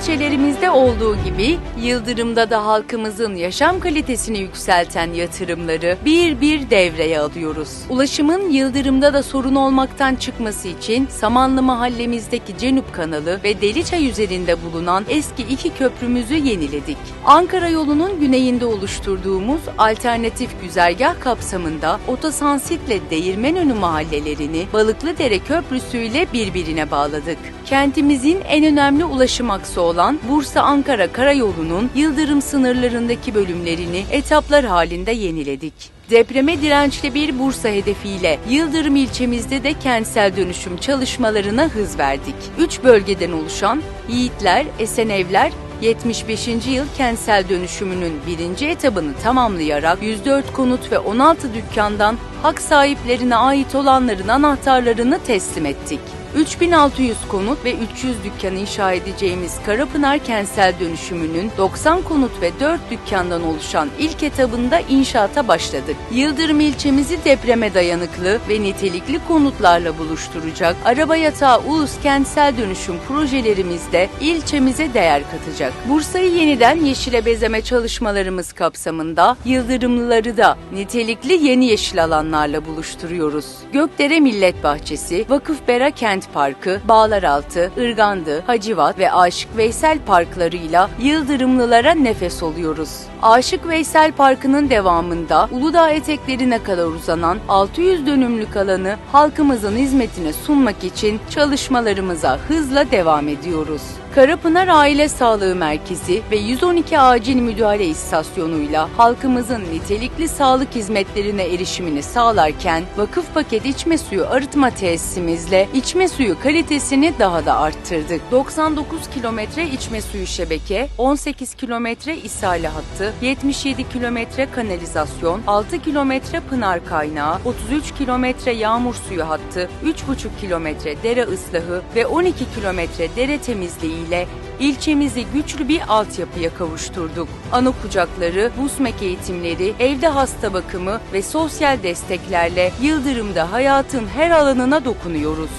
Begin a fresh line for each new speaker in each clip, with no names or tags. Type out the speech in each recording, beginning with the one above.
ilçelerimizde olduğu gibi Yıldırım'da da halkımızın yaşam kalitesini yükselten yatırımları bir bir devreye alıyoruz. Ulaşımın Yıldırım'da da sorun olmaktan çıkması için Samanlı mahallemizdeki Cenup kanalı ve Deliçay üzerinde bulunan eski iki köprümüzü yeniledik. Ankara yolunun güneyinde oluşturduğumuz alternatif güzergah kapsamında Otosansitle Değirmenönü mahallelerini Balıklıdere Köprüsü'yle birbirine bağladık. Kentimizin en önemli ulaşım aksı olan Bursa-Ankara Karayolu'nun Yıldırım sınırlarındaki bölümlerini etaplar halinde yeniledik. Depreme dirençli bir Bursa hedefiyle Yıldırım ilçemizde de kentsel dönüşüm çalışmalarına hız verdik. Üç bölgeden oluşan Yiğitler, Esenevler 75. yıl kentsel dönüşümünün birinci etabını tamamlayarak 104 konut ve 16 dükkandan hak sahiplerine ait olanların anahtarlarını teslim ettik. 3600 konut ve 300 dükkan inşa edeceğimiz Karapınar kentsel dönüşümünün 90 konut ve 4 dükkandan oluşan ilk etabında inşaata başladık. Yıldırım ilçemizi depreme dayanıklı ve nitelikli konutlarla buluşturacak araba yatağı ulus kentsel dönüşüm projelerimizde ilçemize değer katacak. Bursa'yı yeniden yeşile bezeme çalışmalarımız kapsamında Yıldırımlıları da nitelikli yeni yeşil alanlarla buluşturuyoruz. Gökdere Millet Bahçesi, Vakıfbera Kent Parkı, Bağlaraltı, Irgandı, Hacivat ve Aşık Veysel parklarıyla Yıldırımlılara nefes oluyoruz. Aşık Veysel Parkı'nın devamında Uludağ eteklerine kadar uzanan 600 dönümlük alanı halkımızın hizmetine sunmak için çalışmalarımıza hızla devam ediyoruz. Karapınar Aile Sağlığı Merkezi ve 112 Acil Müdahale İstasyonu'yla halkımızın nitelikli sağlık hizmetlerine erişimini sağlarken vakıf paket içme suyu arıtma tesisimizle içme suyu kalitesini daha da arttırdık. 99 kilometre içme suyu şebeke, 18 kilometre ishale hattı, 77 kilometre kanalizasyon, 6 kilometre pınar kaynağı, 33 kilometre yağmur suyu hattı, 3,5 kilometre dere ıslahı ve 12 kilometre dere temizliği ile ilçemizi güçlü bir altyapıya kavuşturduk. Ana kucakları, busmek eğitimleri, evde hasta bakımı ve sosyal desteklerle Yıldırım'da hayatın her alanına dokunuyoruz.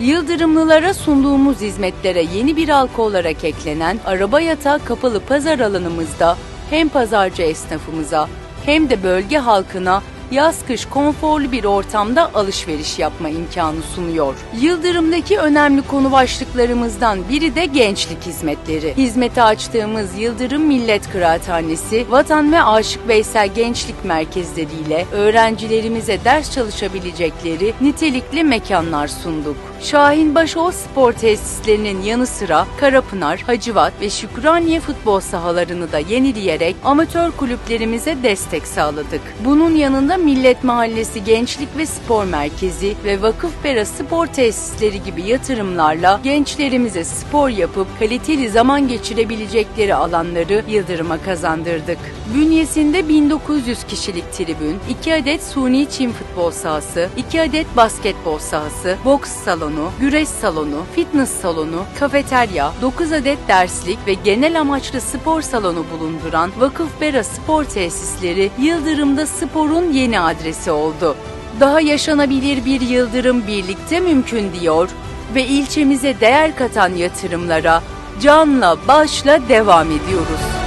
Yıldırımlılara sunduğumuz hizmetlere yeni bir halka olarak eklenen araba yatağı kapalı pazar alanımızda hem pazarcı esnafımıza hem de bölge halkına yaz-kış konforlu bir ortamda alışveriş yapma imkanı sunuyor. Yıldırım'daki önemli konu başlıklarımızdan biri de gençlik hizmetleri. Hizmete açtığımız Yıldırım Millet Kıraathanesi, Vatan ve Aşık Veysel Gençlik Merkezleriyle öğrencilerimize ders çalışabilecekleri nitelikli mekanlar sunduk. Şahin Başoğlu spor tesislerinin yanı sıra Karapınar, Hacivat ve Şükraniye futbol sahalarını da yenileyerek amatör kulüplerimize destek sağladık. Bunun yanında Millet Mahallesi Gençlik ve Spor Merkezi ve Vakıfbera spor tesisleri gibi yatırımlarla gençlerimize spor yapıp kaliteli zaman geçirebilecekleri alanları Yıldırım'a kazandırdık. Bünyesinde 1900 kişilik tribün, 2 adet suni çim futbol sahası, 2 adet basketbol sahası, boks salonu, güreş salonu, fitness salonu, kafeterya, 9 adet derslik ve genel amaçlı spor salonu bulunduran Vakıfbera Spor Tesisleri Yıldırım'da sporun yeni adresi oldu. Daha yaşanabilir bir Yıldırım birlikte mümkün diyor ve ilçemize değer katan yatırımlara canla başla devam ediyoruz.